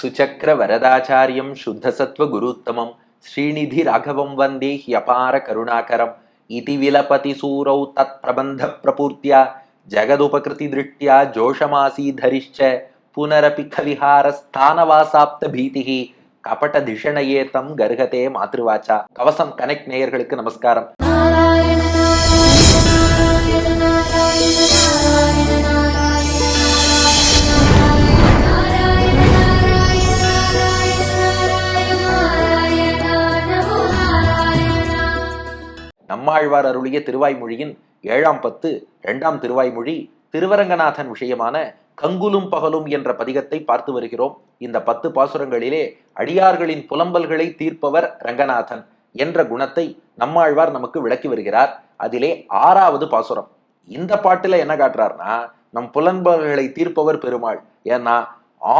సుచక్ర వరదాచార్యం శుద్ధ సత్వ గురుత్తమం. శ్రీనిధి రాఘవం వందే హ్యపార కరుణాకరం. ఇతి విలపతి సూరౌ తత్ప్రబంధ ప్రపూర్త్య. జగదుపకృతి దృష్ట్యా జోషమాసీధరిశ్చ. పునరపి కవిహారస్థానవాసాప్త భీతి. కపట திஷணையே தம் கர்ஹதே மாத்ருவாச்சா கவசம் கனெக்ட் நேயர்களுக்கு நமஸ்காரம் நம்மாழ்வார் அருளிய திருவாய்மொழியின் ஏழாம் பத்து இரண்டாம் திருவாய்மொழி திருவரங்கநாதன் விஷயமான கங்குலும் பகலும் என்ற பதிகத்தை பார்த்து வருகிறோம். இந்த பத்து பாசுரங்களிலே அடியார்களின் புலம்பல்களை தீர்ப்பவர் ரங்கநாதன் என்ற குணத்தை நம்மாழ்வார் நமக்கு விளக்கி வருகிறார். அதிலே ஆறாவது பாசுரம். இந்த பாட்டுல என்ன காட்டுறாருன்னா நம் புலம்பல்களை தீர்ப்பவர் பெருமாள். ஏன்னா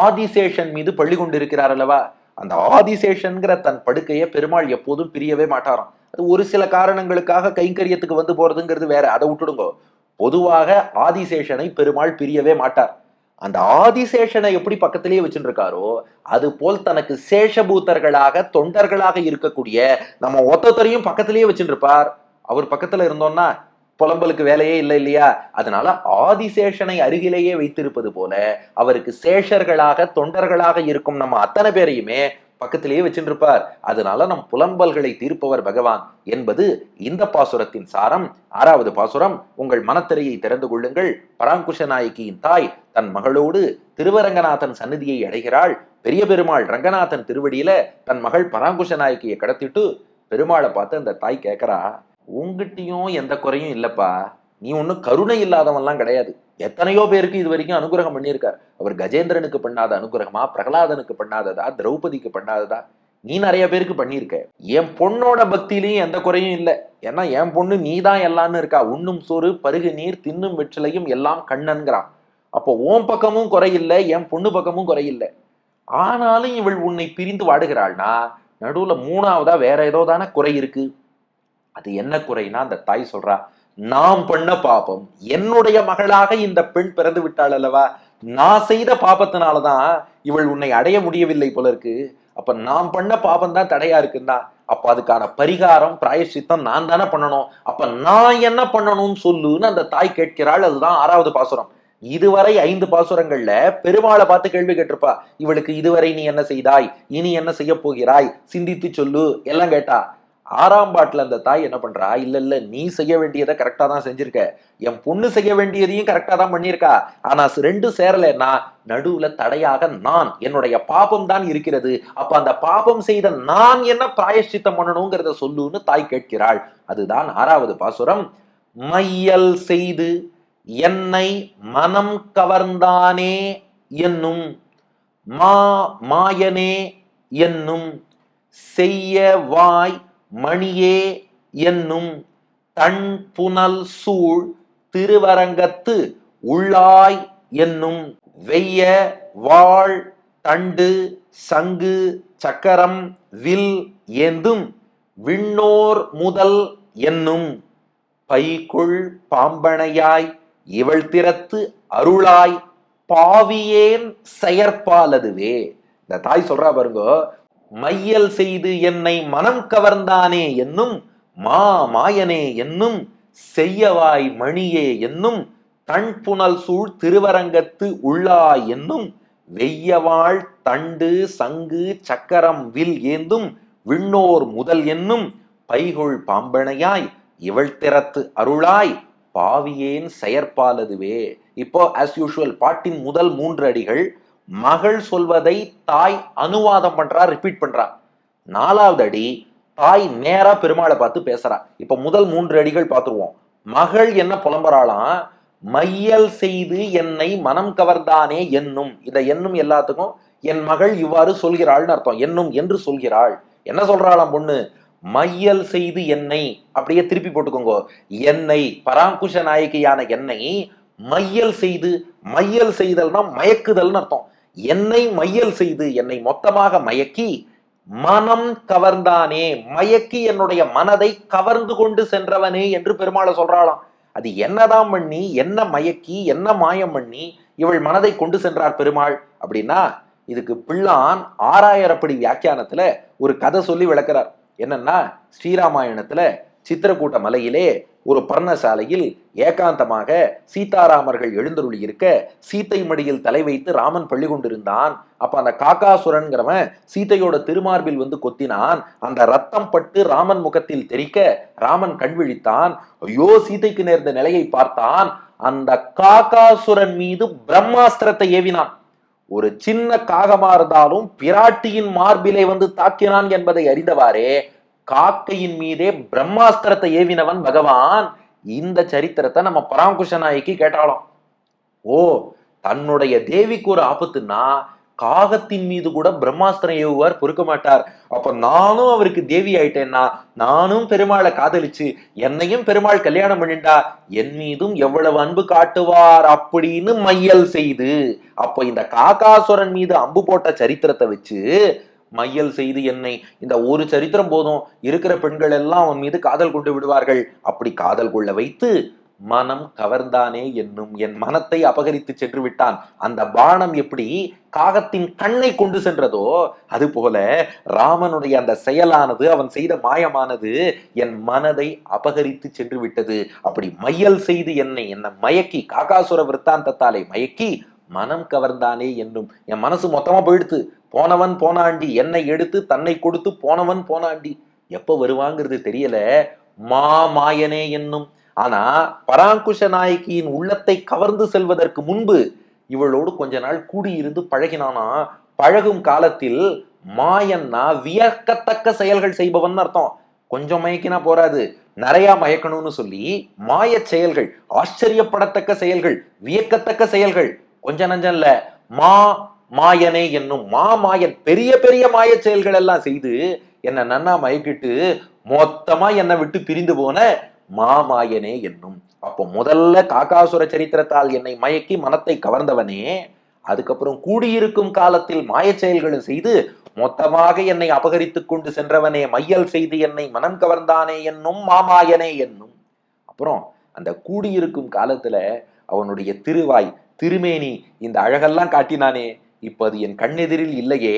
ஆதிசேஷன் மீது பள்ளி கொண்டிருக்கிறார் அல்லவா? அந்த ஆதிசேஷன்கிற தன் படுக்கையை பெருமாள் எப்போதும் பிரியவே மாட்டாராம். அது ஒரு சில காரணங்களுக்காக கைங்கரியத்துக்கு வந்து போறதுங்கிறது வேற. அதை விட்டுடுங்க. பொதுவாக ஆதிசேஷனை பெருமாள் பிரியவே மாட்டார். அந்த ஆதிசேஷனை எப்படி பக்கத்திலேயே வச்சுருக்காரோ அது போல் தனக்கு சேஷபூத்தர்களாக தொண்டர்களாக இருக்கக்கூடிய நம்ம ஒத்தத்தரையும் பக்கத்திலேயே வச்சுருப்பார். அவர் பக்கத்துல இருந்தோம்னா புலம்பலுக்கு வேலையே இல்லை இல்லையா? அதனால ஆதிசேஷனை அருகிலேயே வைத்திருப்பது போல அவருக்கு சேஷர்களாக தொண்டர்களாக இருக்கும் நம்ம அத்தனை பேரையுமே பக்கத்திலேயே வச்சுருப்பார் அதனால நம் புலம்பல்களை தீர்ப்பவர் பகவான் என்பது இந்த பாசுரத்தின் சாரம். ஆறாவது பாசுரம் உங்கள் மனத்திரையை திறந்து கொள்ளுங்கள். பராங்குஷ நாயகியின் தாய் தன் மகளோடு திருவரங்கநாதன் சன்னதியை அடைகிறாள். பெரிய பெருமாள் ரங்கநாதன் திருவடியில தன் மகள் பராங்குஷ நாயகியை கடத்திட்டு பெருமாளை பார்த்து அந்த தாய் கேட்கறா உங்ககிட்டயும் எந்த குறையும் இல்லப்பா. நீ ஒன்றும் கருணை இல்லாதவன்லாம் கிடையாது. எத்தனையோ பேருக்கு இது வரைக்கும் அனுகிரகம் பண்ணியிருக்கார். அவர் கஜேந்திரனுக்கு பண்ணாத அனுகிரகமா பிரகலாதனுக்கு பண்ணாததா திரௌபதிக்கு பண்ணாததா? நீ நிறைய பேருக்கு பண்ணியிருக்க. என் பொண்ணோட பக்தியிலையும் எந்த குறையும் இல்லை. ஏன்னா என் பொண்ணு நீ தான் எல்லாம்னு இருக்கா. உண்ணும் சோறு பருகு நீர் தின்னும் வெற்றிலையும் எல்லாம் கண்ணன்கிறான். அப்போ உன் பக்கமும் குறையில்லை என் பொண்ணு பக்கமும் குறையில்லை ஆனாலும் இவள் உன்னை பிரிந்து வாடுகிறாள்னா நடுவுல மூணாவதா வேற ஏதோ தானே குறை இருக்கு. அது என்ன குறைனா அந்த தாய் சொல்றா நாம் பண்ண பாபம் என்னுடைய மகளாக இந்த பெண் பிறந்து விட்டாள் அல்லவா? நான் செய்த பாபத்தினாலதான் இவள் உன்னை அடைய முடியவில்லை போல இருக்கு. அப்ப நாம் பண்ண பாபம் தான் தடையா இருக்குன்னா அப்ப அதுக்கான பரிகாரம் பிராயசித்தம் நான் தானே பண்ணணும். அப்ப நான் என்ன பண்ணணும்னு சொல்லுன்னு அந்த தாய் கேட்கிறாள். அதுதான் ஆறாவது பாசுரம். இதுவரை ஐந்து பாசுரங்கள்ல பெருமாளை பார்த்து கேள்வி கேட்டிருப்பா. இவளுக்கு இதுவரை நீ என்ன செய்தாய்? இனி என்ன செய்ய போகிறாய்? சிந்தித்து சொல்லு. எல்லாம் கேட்டா ஆறாம் பாட்டில் அந்த தாய் என்ன பண்றா? இல்ல இல்ல நீ செய்ய வேண்டியதை கரெக்டா தான் செஞ்சிருக்க. என் பொண்ணு செய்ய வேண்டியதையும் கரெக்டா தான் பண்ணியிருக்கா. ஆனா ரெண்டும் சேரலைன்னா நடுவுல தடையாக நான் என்னுடைய பாபம் தான் இருக்கிறது. அப்ப அந்த பாபம் செய்த நான் என்ன பிராயஷ்சித்தம் பண்ணணுங்கிறத சொல்லுன்னு தாய் கேட்கிறாள். அதுதான் ஆறாவது பாசுரம். மையல் செய்து என்னை மனம் கவர்ந்தானே என்னும் மா மாயனே என்னும் செய்ய வாய் மணியே என்னும் தன் புனல் சூழ் திருவரங்கத்து உள்ளாய் என்னும் வெய்ய வாழ் தண்டு சங்கு சக்கரம் வில் ஏந்தும் விண்ணோர் முதல் என்னும் பைக்குள் பாம்பனையாய் இவள் திறத்து அருளாய் பாவியேன் செயற்பாலதுவே. இந்த தாய் சொல்றா பாருங்க மையல் செய்து என்னை மனம் கவர்ந்தானே என்னும் மா மாயனே என்னும் செய்யவாய் மணியே என்னும் தன் புனல் சூழ் திருவரங்கத்து உள்ளாய் என்னும் வெய்யவாள் தண்டு சங்கு சக்கரம் வில் ஏந்தும் விண்ணோர் முதல் என்னும் பைகொள் பாம்பனையாய் இவள் திறத்து அருளாய் பாவியேன் செயற்பாலதுவே. இப்போ ஆஸ் யூஷுவல் பாட்டின் முதல் மூன்று அடிகள் மகள் சொல்வதை தாய் அனுவாதம் பண்றா ரிப்பீட் பண்றா. நாலாவது அடி தாய் நேரா பெருமாளை பார்த்து பேசுறா. இப்ப முதல் மூன்று அடிகள் பார்த்துருவோம். மகள் என்ன புலம்புறாளாம் மையல் செய்து என்னை மனம் கவர்ந்தானே என்னும். இதை என்னும் எல்லாத்துக்கும் என் மகள் இவ்வாறு சொல்கிறாள்னு அர்த்தம். என்னும் என்று சொல்கிறாள். என்ன சொல்றாளாம் பொண்ணு? மையல் செய்து என்னை அப்படியே திருப்பி போட்டுக்கோங்க. என்னை பராங்குஷ நாயகியான என்னை மையல் செய்து மையல் செய்தல்னா மயக்குதல்னு அர்த்தம். என்னை மையல் செய்து என்னை மொத்தமாக மயக்கி மனம் கவர்ந்தானே மயக்கி என்னுடைய மனதை கவர்ந்து கொண்டு சென்றவனே என்று பெருமாளை சொல்றாளாம். அது என்னதான் பண்ணி என்ன மயக்கி என்ன மாயம் பண்ணி இவள் மனதை கொண்டு சென்றார் பெருமாள் அப்படின்னா இதுக்கு பிள்ளான் ஆறாயிரப்படி வியாக்கியானத்துல ஒரு கதை சொல்லி விளக்குறார். என்னன்னா ஸ்ரீராமாயணத்துல சித்திரக்கூட்ட மலையிலே ஒரு பர்ணசாலையில் ஏகாந்தமாக சீதாராமர்கள் எழுந்தருளி இருக்க சீத்தை மடியில் தலை வைத்து ராமன் பள்ளி கொண்டிருந்தான். அப்ப அந்த காக்காசுரன்கிறவன் சீதையோட திருமார்பில் வந்து கொத்தினான். அந்த ரத்தம் பட்டு ராமன் முகத்தில் தெரிக்க ராமன் கண் விழித்தான். ஐயோ சீதைக்கு நேர்ந்த நிலையை பார்த்தான். அந்த காக்காசுரன் மீது பிரம்மாஸ்திரத்தை ஏவினான். ஒரு சின்ன காகமா இருந்தாலும் பிராட்டியின் மார்பிலே வந்து தாக்கினான் என்பதை அறிந்தவாறே காக்கையின் மீதே பிரம்மாஸ்திரத்தை ஏவினவன் பகவான். இந்த சரித்திரத்தை நம்ம பராங்குஷ நாய்க்கு கேட்டாலும் ஓ தன்னுடைய தேவிக்கு ஒரு ஆபத்துன்னா காகத்தின் மீது கூட பிரம்மாஸ்திரம் ஏவுவார் பொறுக்க மாட்டார். அப்ப நானும் அவருக்கு தேவி ஆயிட்டேன்னா நானும் பெருமாளை காதலிச்சு என்னையும் பெருமாள் கல்யாணம் பண்ணிண்டா என் மீதும் எவ்வளவு அன்பு காட்டுவார் அப்படின்னு மையல் செய்து அப்ப இந்த காகாசுரன் மீது அம்பு போட்ட சரித்திரத்தை வச்சு மையல் செய்து என்னை இந்த ஒரு சரித்திரம் போதும் இருக்கிற பெண்கள் எல்லாம் அவன் மீது காதல் கொண்டு விடுவார்கள். அப்படி காதல் கொள்ள வைத்து மனம் கவர்ந்தானே என்னும் என் மனத்தை அபகரித்து சென்று விட்டான். அந்த பானம் எப்படி காகத்தின் கண்ணை கொண்டு சென்றதோ அது போல ராமனுடைய அந்த செயலானது அவன் செய்த மாயமானது என் மனதை அபகரித்து சென்று விட்டது. அப்படி மையல் செய்து என்னை என்னை மயக்கி காகாசுர விற்த்தாந்தத்தாலே மயக்கி மனம் கவர்ந்தானே என்னும் என் மனசு மொத்தமா போயிடுத்து. போனவன் போனாண்டி. என்னை எடுத்து தன்னை கொடுத்து போனவன் போனாண்டி. எப்ப வருவாங்கிறது தெரியல. மா மாயனே என்னும். ஆனா பராங்குஷ நாயகியின் உள்ளத்தை கவர்ந்து செல்வதற்கு முன்பு இவளோடு கொஞ்ச நாள் கூடியிருந்து பழகினானா? பழகும் காலத்தில் மாயன்னா வியக்கத்தக்க செயல்கள் செய்பவன் அர்த்தம். கொஞ்சம் மயக்கினா போராது நிறைய மயக்கணும்னு சொல்லி மாயச் செயல்கள் ஆச்சரியப்படத்தக்க செயல்கள் வியக்கத்தக்க செயல்கள் கொஞ்ச நஞ்சம் இல்ல. மா மாயனே என்னும் மா மாயன் பெரிய பெரிய மாயச் செயல்கள் எல்லாம் செய்து என்ன நன்னா மயக்கிட்டு மொத்தமா என்னை விட்டு பிரிந்து போன மாமாயனே என்னும். அப்போ முதல்ல காக்காசுர சரித்திரத்தால் என்னை மயக்கி மனத்தை கவர்ந்தவனே அதுக்கப்புறம் கூடியிருக்கும் காலத்தில் மாயச் செயல்களும் செய்து மொத்தமாக என்னை அபகரித்துக் கொண்டு சென்றவனே மையல் செய்து என்னை மனம் கவர்ந்தானே என்னும் மாமாயனே என்னும். அப்புறம் அந்த கூடியிருக்கும் காலத்துல அவனுடைய திருவாய் திருமேனி இந்த அழகெல்லாம் காட்டினானே இப்போது என் கண்ணெதிரில் இல்லையே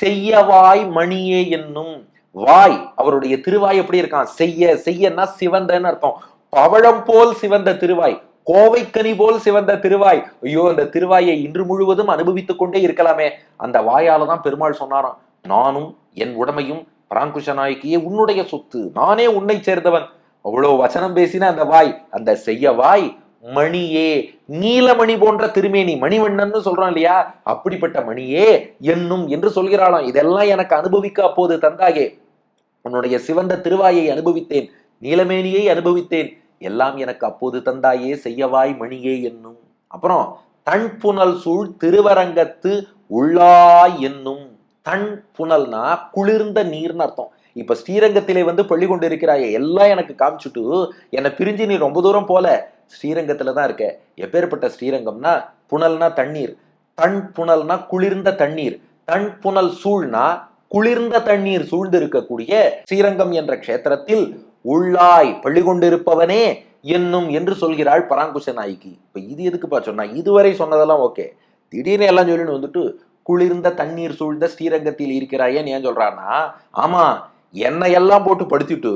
செய்யவாய் மணியே என்னும் வாய். அவருடைய திருவாய் எப்படி இருக்கான்? செய்ய செய்யன்னா சிவந்தன்னு அர்த்தம். பவழம் போல் சிவந்த திருவாய் கோவைக்கனி போல் சிவந்த திருவாய். ஐயோ அந்த திருவாயை இன்று முழுவதும் அனுபவித்துக் கொண்டே இருக்கலாமே. அந்த வாயால தான் பெருமாள் சொன்னாராம் நானும் என் உடமையும் பராங்குஷ நாயக்கியே உன்னுடைய சொத்து. நானே உன்னை சேர்ந்தவன். அவ்வளோ வசனம் பேசின அந்த வாய் அந்த செய்ய வாய் மணியே நீலமணி போன்ற திருமேனி மணிவண்ணன்னு சொல்றோம் இல்லையா? அப்படிப்பட்ட மணியே என்னும் என்று சொல்கிறாளாம். இதெல்லாம் எனக்கு அனுபவிக்க அப்போது தந்தாயே. உன்னுடைய சிவந்த திருவாயை அனுபவித்தேன் நீலமேனியை அனுபவித்தேன். எல்லாம் எனக்கு அப்போது தந்தாயே செய்யவாய் மணியே என்னும். அப்புறம் தன் புனல் சூழ் திருவரங்கத்து உள்ளாய் என்னும். தன் புனல்னா குளிர்ந்த நீர்னு அர்த்தம். இப்ப ஸ்ரீரங்கத்திலே வந்து பள்ளி கொண்டு இருக்கிறாயே எல்லாம் எனக்கு காமிச்சுட்டு என்னை பிரிஞ்சு நீ ரொம்ப தூரம் போல. ஸ்ரீரங்கத்துல தான் இருக்க. எப்பேற்பட்ட ஸ்ரீரங்கம்னா புனல்னா தண்ணீர். தன் புனல்னா குளிர்ந்த தண்ணீர். தன் புனல் சூழ்னா குளிர்ந்த தண்ணீர் சூழ்ந்து இருக்கக்கூடிய ஸ்ரீரங்கம் என்ற க்ஷேத்திரத்தில் உள்ளாய் பள்ளி கொண்டிருப்பவனே என்னும் என்று சொல்கிறாள் பராங்குச நாய்க்கு இப்போ இது எதுக்குப்பா சொன்னா இதுவரை சொன்னதெல்லாம் ஓகே. திடீர்னு எல்லாம் சொல்லின்னு வந்துட்டு குளிர்ந்த தண்ணீர் சூழ்ந்த ஸ்ரீரங்கத்தில் இருக்கிறாயேன்னு ஏன் சொல்றான்னா ஆமா என்னை எல்லாம் போட்டு படுத்திட்டு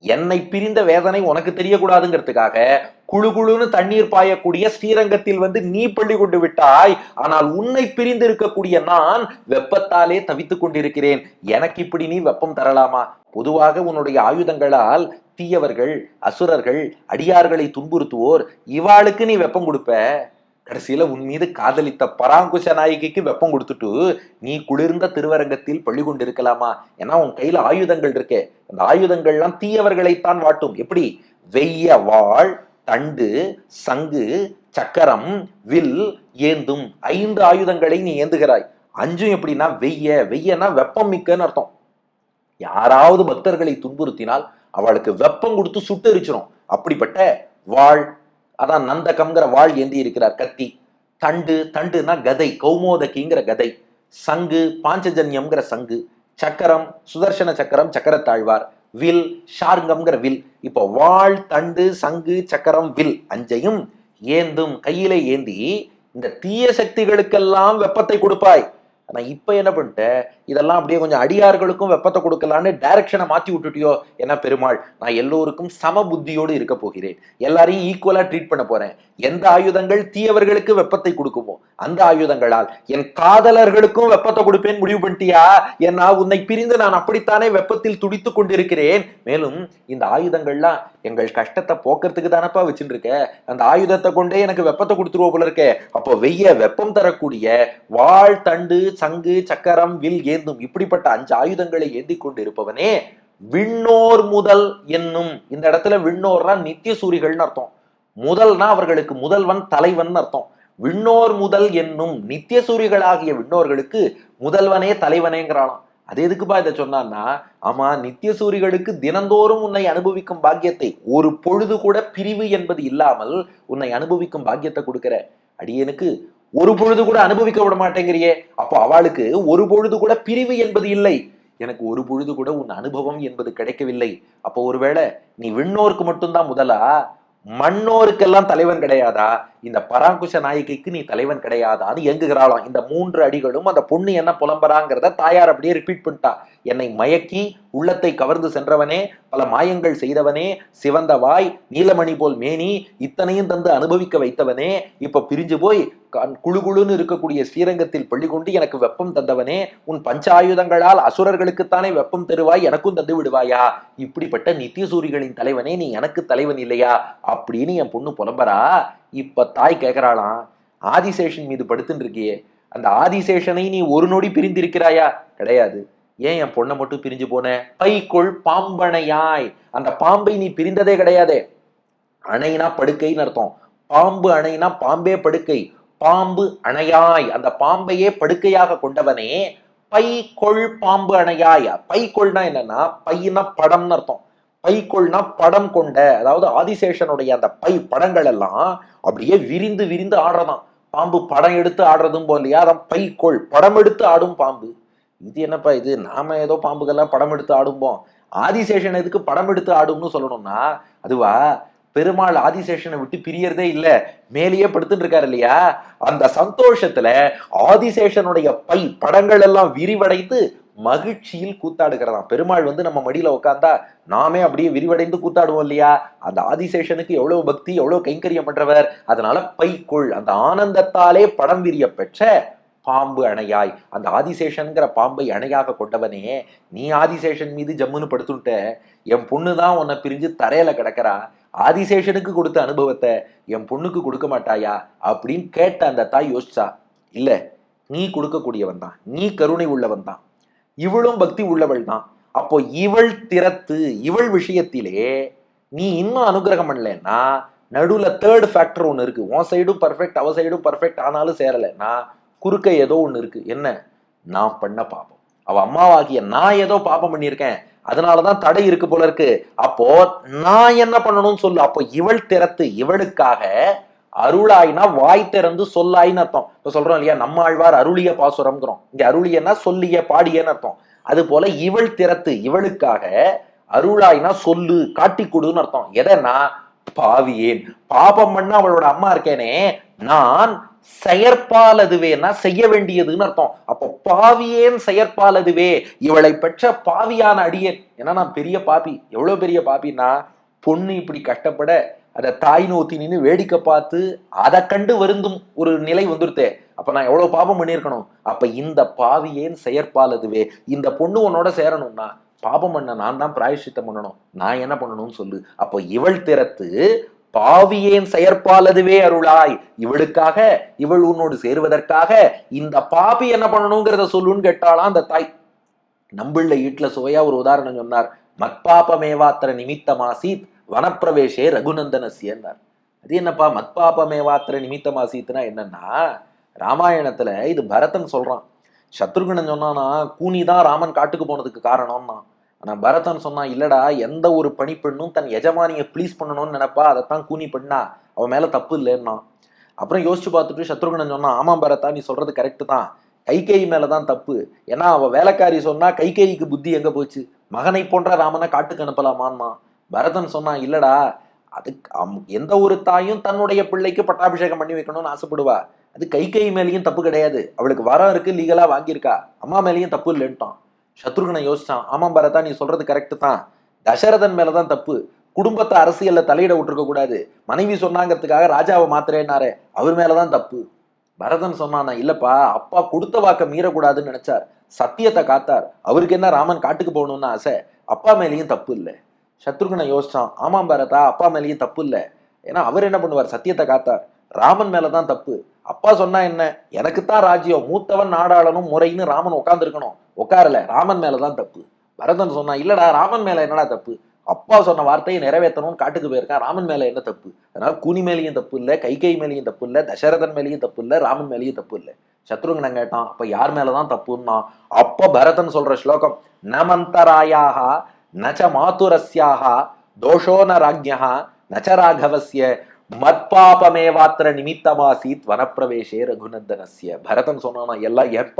என்னை பிரிந்த வேதனை உனக்கு தெரியக்கூடாதுங்கிறதுக்காக குழு குழுன்னு தண்ணீர் பாயக்கூடிய ஸ்ரீரங்கத்தில் வந்து நீ பள்ளி கொண்டு விட்டாய். ஆனால் உன்னை பிரிந்து இருக்கக்கூடிய நான் வெப்பத்தாலே தவித்துக் கொண்டிருக்கிறேன். எனக்கு இப்படி நீ வெப்பம் தரலாமா? பொதுவாக உன்னுடைய ஆயுதங்களால் தீயவர்கள் அசுரர்கள் அடியார்களை துன்புறுத்துவோர். இவாளுக்கு நீ வெப்பம் கொடுப்ப. கடைசியில உன் மீது காதலித்த பராங்குஷ நாயகிக்கு வெப்பம் கொடுத்துட்டு நீ குளிர்ந்த திருவரங்கத்தில் பள்ளி கொண்டிருக்கலாமா? ஏன்னா உன் கையில ஆயுதங்கள் இருக்கே. அந்த ஆயுதங்கள்லாம் தீயவர்களைத்தான் வாட்டும். எப்படி? வெய்ய வாழ் தண்டு சங்கு சக்கரம் வில் ஏந்தும். ஐந்து ஆயுதங்களை நீ ஏந்துகிறாய். அஞ்சும் எப்படின்னா வெய்ய. வெய்யனா வெப்பம் மிக்கன்னு அர்த்தம். யாராவது பக்தர்களை துன்புறுத்தினால் அவளுக்கு வெப்பம் கொடுத்து சுட்டெரிச்சிரும். அப்படிப்பட்ட வாழ் அதான் நந்தகம்ங்கிற வாழ் ஏந்தி இருக்கிறார் கத்தி. தண்டு தண்டுனா கதை கௌமோதகிங்கிற கதை. சங்கு பாஞ்சஜன்யம்ங்கிற சங்கு. சக்கரம் சுதர்சன சக்கரம் சக்கரத்தாழ்வார். Will ஷார்கம்ங்கிற will. இப்போ வாழ் தண்டு சங்கு சக்கரம் வில் அஞ்சையும் ஏந்தும் கையிலே ஏந்தி இந்த தீய சக்திகளுக்கெல்லாம் வெப்பத்தை கொடுப்பாய். ஆனா இப்ப என்ன பண்ணிட்ட? இதெல்லாம் அப்படியே கொஞ்சம் அடியார்களுக்கும் வெப்பத்தை கொடுக்கலான்னு டைரக்ஷனை மாத்தி விட்டுட்டியோ என்ன பெருமாள்? நான் எல்லோருக்கும் சம புத்தியோடு இருக்க போகிறேன். எல்லாரையும் ஈக்குவலா ட்ரீட் பண்ண போறேன். எந்த ஆயுதங்கள் தீயவர்களுக்கு வெப்பத்தை கொடுக்குமோ அந்த ஆயுதங்களால். என் காதலர்களுக்கும் வெப்பத்தை கொடுப்பேன் முடிவு பண்ணிட்டியா? ஏன்னா உன்னை பிரிந்து நான் அப்படித்தானே வெப்பத்தில் துடித்து கொண்டிருக்கிறேன். மேலும் இந்த ஆயுதங்கள்லாம் எங்கள் கஷ்டத்தை போக்குறதுக்கு தானப்பா வச்சுட்டு இருக்க அந்த ஆயுதத்தை கொண்டே எனக்கு வெப்பத்தை கொடுத்துருவோ போல இருக்கே. அப்போ வெய்ய வெப்பம் தரக்கூடிய வாழ் தண்டு சங்கு சக்கரம் வில் ஏந்தும் இப்படிப்பட்ட அஞ்சு ஆயுதங்களை ஏந்தி கொண்டு இருப்பவனே விண்ணோர் முதல் என்னும் இந்த இடத்துல விண்ணோர்னா நித்திய சூரிகள்னு அர்த்தம். முதல்னா அவர்களுக்கு முதல்வன் தலைவன் அர்த்தம். விண்ணோர் முதல் என்னும் நித்திய சூரிகளாகிய விண்ணோர்களுக்கு முதல்வனே தலைவனேங்கிறானாம் அது எதுக்குப்பா இதை சொன்னான்னா ஆமா நித்திய சூரிகளுக்கு தினந்தோறும் உன்னை அனுபவிக்கும் பாக்கியத்தை ஒரு பொழுது கூட பிரிவு என்பது இல்லாமல் உன்னை அனுபவிக்கும் பாக்கியத்தை கொடுக்கிற. அடியனுக்கு ஒரு பொழுது கூட அனுபவிக்க விட மாட்டேங்கிறியே. அப்போ அவளுக்கு ஒரு பொழுது கூட பிரிவு என்பது இல்லை. எனக்கு ஒரு பொழுது கூட உன் அனுபவம் என்பது கிடைக்கவில்லை. அப்போ ஒருவேளை நீ விண்ணோருக்கு மட்டும்தான் முதலா? மண்ணோருக்கெல்லாம் தலைவன் கிடையாதா? இந்த பராங்குஷ நாயகிக்கு நீ தலைவன் கிடையாதான்னு எங்குகிறாளாம் இந்த மூன்று அடிகளும் அந்த பொண்ணு என்ன புலம்புறாங்கிறத தாயார் அப்படியே ரிப்பீட் பண்ணிட்டா. என்னை மயக்கி உள்ளத்தை கவர்ந்து சென்றவனே பல மாயங்கள் செய்தவனே சிவந்த வாய் நீலமணி போல் மேனி இத்தனையும் தந்து அனுபவிக்க வைத்தவனே இப்ப பிரிஞ்சு போய் குழு குழுன்னு இருக்கக்கூடிய ஸ்ரீரங்கத்தில் பள்ளி கொண்டு எனக்கு வெப்பம் தந்தவனே உன் பஞ்சாயுதங்களால் அசுரர்களுக்குத்தானே வெப்பம் தருவாய் எனக்கும் தந்து விடுவாயா? இப்படிப்பட்ட நித்திய சூரிகளின் தலைவனே நீ எனக்கு தலைவன் இல்லையா? அப்படின்னு என் பொண்ணு புலம்பரா இப்ப தாய் கேட்கிறாளாம் ஆதிசேஷன் மீது படுத்துன்னு இருக்கியே அந்த ஆதிசேஷனை நீ ஒரு நொடி பிரிந்திருக்கிறாயா? கிடையாது. ஏன் என் பொண்ணை மட்டும் பிரிஞ்சு போன? பைக்குள் பாம்பனையாய் அந்த பாம்பை நீ பிரிந்ததே கிடையாதே. அணைனா படுக்கைன்னு அர்த்தம். பாம்பு அணைனா பாம்பே படுக்கை. பாம்பு அணையாய். அந்த பாம்பையே படுக்கையாக கொண்டவனே பைக்கொள் பாம்பு அணையாய். பைக்கொள்னா என்னன்னா பையனா படம்னு அர்த்தம். பைக்கொள்னா படம் கொண்ட அதாவது ஆதிசேஷனுடைய அந்த பை படங்கள் எல்லாம் அப்படியே விரிந்து விரிந்து ஆடுறதாம் பாம்பு படம் எடுத்து ஆடுறதும் போலையா அதான் பைக்கோள். படம் எடுத்து ஆடும் பாம்பு. இது என்னப்பா இது? நாம ஏதோ பாம்புகள்லாம் படம் எடுத்து ஆடும்போம். ஆதிசேஷன் எதுக்கு படம் எடுத்து ஆடும்னு சொல்லணும்னா அதுவா பெருமாள் ஆதிசேஷனை விட்டு பிரியறதே இல்ல மேலேயே படுத்துட்டு இருக்காரு இல்லையா? அந்த சந்தோஷத்துல ஆதிசேஷனுடைய பை படங்கள் எல்லாம் விரிவடைந்து மகிழ்ச்சியில் கூத்தாடுகிறதாம். பெருமாள் வந்து நம்ம மடியில உட்காந்தா நாமே அப்படியே விரிவடைந்து கூத்தாடுவோம் இல்லையா? அந்த ஆதிசேஷனுக்கு எவ்வளவு பக்தி எவ்வளவு கைங்கரியம் பண்றவர்? அதனால பைக்குள் அந்த ஆனந்தத்தாலே படம் விரிய பெற்ற பாம்பு அணையாய் அந்த ஆதிசேஷன்கிற பாம்பை அணையாக கொண்டவனே நீ ஆதிசேஷன் மீது ஜம்முன்னு படுத்துட்ட என் பொண்ணு தான் உன்னை பிரிஞ்சு தரையில கிடக்கிறா ஆதிசேஷனுக்கு கொடுத்த அனுபவத்தை என் பொண்ணுக்கு கொடுக்க மாட்டாயா அப்படின்னு கேட்ட அந்த தாய் யோசிச்சா இல்லை நீ கொடுக்கக்கூடியவன் தான். நீ கருணை உள்ளவன் தான். இவளும் பக்தி உள்ளவள் தான். அப்போ இவள் திறத்து இவள் விஷயத்திலே நீ இன்னும் அனுகிரகம் பண்ணலன்னா நடுவில் தேர்ட் ஃபேக்டர் ஒன்று இருக்கு. உன் சைடும் பர்ஃபெக்ட் அவ சைடும் பர்ஃபெக்ட் ஆனாலும் சேரலைன்னா குறுக்க ஏதோ ஒன்று இருக்கு. என்ன? நான் பண்ண பாப்போம் அவள் அம்மாவாகிய நான் ஏதோ பாப்பம் பண்ணியிருக்கேன். அதனாலதான் தடை இருக்கு போல இருக்கு. அப்போ நான் என்ன பண்ணணும்னு சொல்லு. அப்போ இவள் திறத்து இவளுக்காக அருளாய்னா வாய் திறந்து சொல்லாயின்னு அர்த்தம். இப்ப சொல்றோம் இல்லையா? நம்ம ஆழ்வார் அருளிய பாசுரம்ங்கிறோம். இங்க அருளியன்னா சொல்லிய பாடியன்னு அர்த்தம். அது போல இவள் திறத்து இவளுக்காக அருளாய்னா சொல்லு காட்டி கொடுன்னு அர்த்தம். எதனா பாவியேன். பாபம் பண்ண அவளோட அம்மா இருக்கேனே. நான் செயற்பால் அதுவேன்னா செய்ய வேண்டியதுன்னு அர்த்தம். அப்போ பாவியேன் செயற்பால் அதுவே இவளை பெற்ற பாவியான அடியேன். ஏன்னா நான் பெரிய பாப்பி எவ்வளவு பெரிய பாப்பின்னா பொண்ணு இப்படி கஷ்டப்பட அதை தாய் நோத்தி நின்று வேடிக்கை பார்த்து அதை கண்டு வருந்தும் ஒரு நிலை வந்துருத்தே. அப்ப நான் எவ்வளவு பாபம் பண்ணியிருக்கணும்? அப்ப இந்த பாவியேன் செயற்பால் அதுவே இந்த பொண்ணு உன்னோட சேரணும்னா பாபம் பண்ண நான் தான் பிராயஷ்சித்தம் பண்ணணும். நான் என்ன பண்ணணும்னு சொல்லு. அப்போ இவள் திறத்து பாவியேன் செயற்பால் அதுவே அருளாய். இவளுக்காக இவள் உன்னோடு சேருவதற்காக இந்த பாபி என்ன பண்ணணுங்கிறத சொல்லுன்னு கேட்டாலாம் அந்த தாய். நம்பிள்ள ஈட்ல சுவையா ஒரு உதாரணம் சொன்னார். மத்பாபமேவாத்திர நிமித்தமாசித் வனப்பிரவேசே ரகுநந்தனசியன்னார். அது என்னப்பா மத்பாபமேவாத்திர நிமித்தமாசித்னா என்னன்னா ராமாயணத்துல இது பரதன் சொல்றான். சத்ருகனன் சொன்னானா கூனி தான் ராமன் காட்டுக்கு போனதுக்கு காரணம்னா ஆனால் பரதன் சொன்னான் இல்லடா எந்த ஒரு பணிப்பெண்ணும் தன் எஜமானியை ப்ளீஸ் பண்ணணும்னு நினைப்பா அதைத்தான் கூனி பண்ணா? அவன் மேலே தப்பு இல்லைன்னா? அப்புறம் யோசிச்சு பார்த்துட்டு சத்ருகணன் சொன்னான் ஆமாம் பரதா நீ சொல்றது கரெக்டு தான். கைகேயி மேலதான் தப்பு. ஏன்னா அவள் வேலைக்காரி சொன்னா கைகேயிக்கு புத்தி எங்கே போச்சு? மகனை போன்ற ராமனை காட்டுக்கு அனுப்பலாமான்னா பரதன் சொன்னான் இல்லடா அதுக்கு அம்- எந்த ஒரு தாயும் தன்னுடைய பிள்ளைக்கு பட்டாபிஷேகம் பண்ணி வைக்கணும்னு ஆசைப்படுவா. அது கை கை மேலேயும் தப்பு கிடையாது. அவளுக்கு வரம் இருக்கு லீகலாக வாங்கியிருக்கா. அம்மா மேலேயும் தப்பு இல்லைன்ட்டான். சத்ருகனை யோசிச்சான் ஆமாம் பரதா நீ சொல்றது கரெக்டு தான். தசரதன் மேலதான் தப்பு. குடும்பத்தை அரசியல்ல தலையிட விட்டுருக்க கூடாது. மனைவி சொன்னாங்கிறதுக்காக ராஜாவை மாத்திரேனாரே அவர் மேலதான் தப்பு. பரதன் சொன்னானா இல்லப்பா அப்பா கொடுத்த வாக்க மீறக்கூடாதுன்னு நினைச்சார். சத்தியத்தை காத்தார். அவருக்கு என்ன ராமன் காட்டுக்கு போகணும்னு ஆசை? அப்பா மேலேயும் தப்பு இல்லை. சத்ருகனை யோசிச்சான் ஆமாம் பரதா அப்பா மேலேயும் தப்பு இல்லை. ஏன்னா அவர் என்ன பண்ணுவார்? சத்தியத்தை காத்தார். ராமன் மேலதான் தப்பு. அப்பா சொன்னா என்ன? எனக்குத்தான் ராஜ்யம். மூத்தவன் நாடாளனும் முறைன்னு ராமன் உட்காந்துருக்கணும் உட்காரல. ராமன் மேலதான் தப்பு. பரதன் சொன்னா இல்லடா ராமன் மேல என்னடா தப்பு? அப்பா சொன்ன வார்த்தையை நிறைவேற்றணும்னு காட்டுக்கு போயிருக்கான் ராமன் மேல என்ன தப்பு? அதனால கூனி மேலேயும் தப்பு இல்லை கைகை மேலேயும் தப்பு இல்லை தசரதன் மேலேயும் தப்பு இல்லை ராமன் மேலேயும் தப்பு இல்லை. சத்ருங்கன் கேட்டான்? அப்ப யார் மேலதான் தப்புன்னா? அப்ப பரதன் சொல்ற ஸ்லோகம் நமந்தராயாக நச்ச மாத்துரஸ்யாக தோஷோ ராஜ்யா நச்ச ராகவசிய மத்பாபமேவாத்திர நிமித்தமாசீத் வனப்பிரவேசே ரகுநந்தனசிய பரதன் சொன்னானா எல்லாம் என்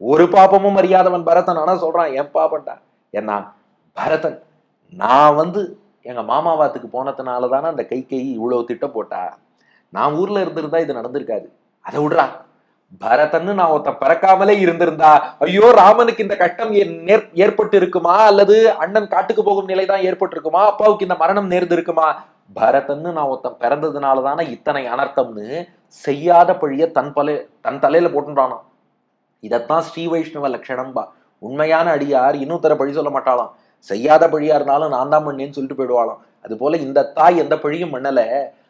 ஒரு பாப்பமும் அறியாதவன் பரதன். ஆனா சொல்றான் என் பாப்பன்டா. என்ன பரதன் நான் வந்து எங்க மாமாவாத்துக்கு போனதுனால தானே அந்த கை கை இவ்வளவு திட்டம் போட்டா. நான் ஊர்ல இருந்திருந்தா இது நடந்திருக்காது. அதை விடுறா. பரதன்னு நான் ஒருத்தன் பிறக்காமலே இருந்திருந்தா ஐயோ ராமனுக்கு இந்த கட்டம் நேர்- ஏற்பட்டு இருக்குமா அல்லது அண்ணன் காட்டுக்கு போகும் நிலை தான் ஏற்பட்டு இருக்குமா அப்பாவுக்கு இந்த மரணம் நேர்ந்து இருக்குமா பரதன்னு நான் ஒருத்தன் பிறந்ததுனால தானே இத்தனை அனர்த்தம்னு செய்யாத பழிய தன் பல தன் தலையில போட்டுட்டானோ இதைத்தான் ஸ்ரீ வைஷ்ணவ லட்சணம்பா உண்மையான அடியார் இன்னும் தர பழி சொல்ல மாட்டாளாம். செய்யாத பழியா இருந்தாலும் நான் தான் பண்ணேன்னு சொல்லிட்டு போயிடுவாளாம். அது போல இந்த தாய் எந்த பழியும் பண்ணல.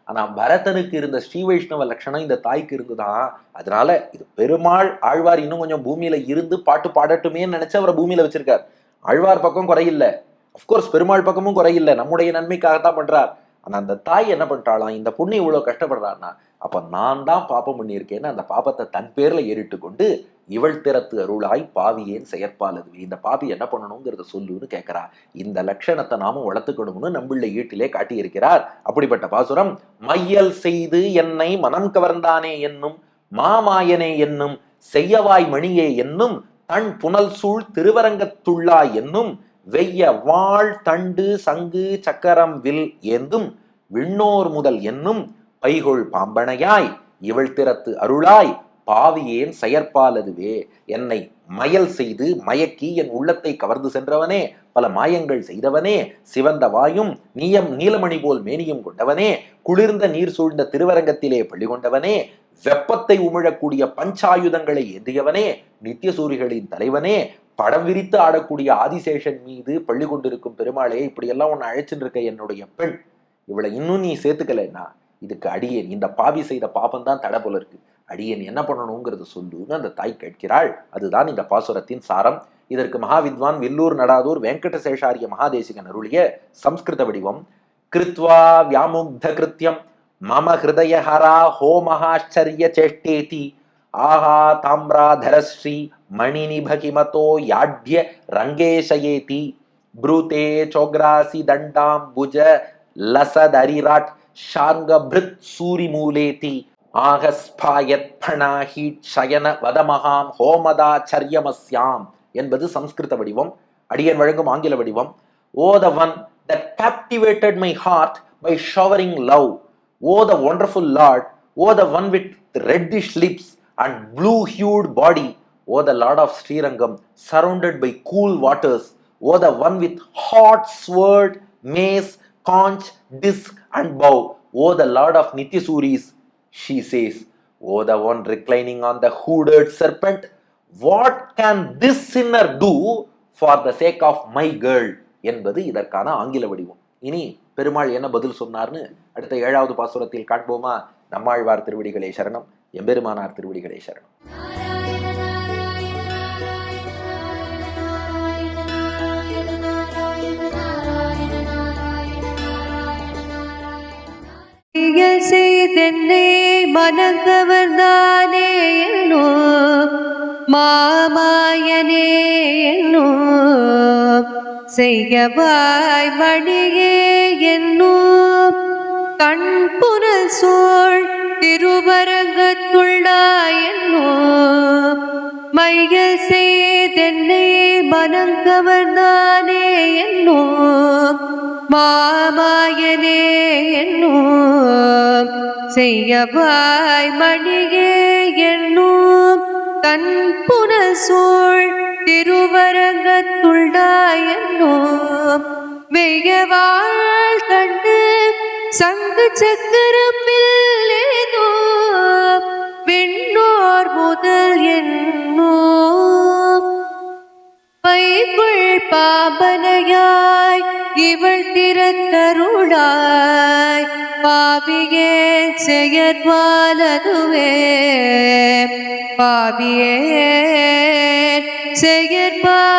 ஆனா பரதனுக்கு இருந்த ஸ்ரீ வைஷ்ணவ லட்சணம் இந்த தாய்க்கு இருந்துதான். அதனால இது பெருமாள் ஆழ்வார் இன்னும் கொஞ்சம் பூமியில இருந்து பாட்டு பாடட்டுமேன்னு நினைச்சு அவரை பூமியில வச்சிருக்கார். ஆழ்வார் பக்கம் குறையில்ல. அஃப்கோர்ஸ் பெருமாள் பக்கமும் குறையில்லை. நம்முடைய நன்மைக்காகத்தான் பண்றார். ஆனா அந்த தாய் என்ன பண்ணிட்டாளாம்? இந்த பொண்ணு இவ்வளவு கஷ்டப்படுறான்னா அப்ப நான் தான் பாப்பம் பண்ணியிருக்கேன்னு அந்த பாப்பத்தை தன் பேர்ல ஏறிட்டு கொண்டு இவள் திறத்து அருளாய் பாவியேன் செயற்பாலது இந்த பாவி என்ன பண்ணணுங்கிறத சொல்லுன்னு கேட்கிறா இந்த லட்சணத்தை நாமும் வளர்த்துக்கணும்னு நம்பிள்ள ஈட்டிலே காட்டியிருக்கிறார். அப்படிப்பட்ட பாசுரம் மையல் செய்து என்னை மனம் கவர்ந்தானே என்னும் மாமாயனே என்னும் செய்யவாய் மணியே என்னும் தன் புனல் சூழ் திருவரங்கத்துள்ளா என்னும் வெய்ய வாழ் தண்டு சங்கு சக்கரம் வில் ஏந்தும் விண்ணோர் முதல் என்னும் பைகொள் பாம்பனையாய் இவள் திறத்து அருளாய் பாவியேன் செயற்பாலதுவே. என்னை மயல் செய்து மயக்கி என் உள்ளத்தை கவர்ந்து சென்றவனே. பல மாயங்கள் செய்தவனே. சிவந்த வாயும் நீயம் நீலமணி போல் மேனியும் கொண்டவனே. குளிர்ந்த நீர் சூழ்ந்த திருவரங்கத்திலே பள்ளி கொண்டவனே. வெப்பத்தை உமிழக்கூடிய பஞ்சாயுதங்களை ஏந்தியவனே. நித்தியசூரிகளின் தலைவனே. படம் விரித்து ஆடக்கூடிய ஆதிசேஷன் மீது பள்ளி கொண்டிருக்கும் பெருமாளே இப்படியெல்லாம் உன்னை அழைச்சிட்டு இருக்க என்னுடைய பெண். இவளை இன்னும் நீ சேர்த்துக்கலைன்னா இதுக்கு அடியேன். இந்த பாவி செய்த பாபம் தான் தடை போல இருக்கு. அடியன் என்ன பண்ணணுங்கிறது சொல்லுன்னு அந்த தாய் கேட்கிறாள். அதுதான் இந்த பாசுரத்தின் சாரம். இதற்கு மகாவித்வான் வில்லூர் நடாதூர் வெங்கடசேஷாரிய மகாதேசிகன் அருளிய சம்ஸ்கிருத வடிவம். கிருத்வா வியாமுக்த கிருத்தியம் மம ஹிருதயஹரா ஹோமஹாச்சரிய சேஷ்டேதி ஆஹா தாம்ராதரஸ்ரீ மணிநிபகிமதோ யாட்ய ரங்கேஷயேதி ப்ரூதே சோக்ராசி தண்டாம் புஜ லசதரிராட் ஷார்ங்கபிருத் சூரிமூலேதி ஆகஸ்பாயத் பணாஹி சயன வதமகாம் ஹோமதாச்சரியமஸ்யாம் என்பது சம்ஸ்கிருத வடிவம் அடியன் வழங்கும் ஆங்கில வடிவம் O the one that captivated my heart by showering love O the wonderful lord O the one with reddish lips and blue hued body O the lord of Srirangam surrounded by cool waters O the one with hot sword mace conch disc and bow O the lord of Nityasuris she says O the one reclining on the hooded serpent what can this sinner do for the sake of my girl? என்பது இதற்கான ஆங்கில வடிவம். இனி பெருமாள் என்ன பதில் சொன்னார்னு அடுத்த ஏழாவது பாசுரத்தில் காண்போமா? நம்மாழ்வார் திருவடிகளே சரணம் எம்பெருமானார் திருவடிகளே சரணம். செய்தென்னே செய்தென்னை மனங்கவர்தானே என்னோ மாமாயனே என்னோ செய்யவாய் மணியே என்னோ கண்புரல் சோழ் திருவரங்கத்துள்ளா மைய மையல் செய்தென்னை மனங்கவர்ந்தானே என்னோ மாமாயனே என்னோ செய்யவாய் மணியே என்னும் தன் புனசூழ் திருவரங்கத்துள்ளாய் என்னும் வெய்யவாள் கண்டு சங்கு சக்கரப்பில் ஏதோ விண்ணோர் முதல் என்னோ பைக்குள் பாபனையாய் இவள் திறத்தருளாய் பாவியே செயற்பாலனுவே பாவியே செயற்பாலதுவே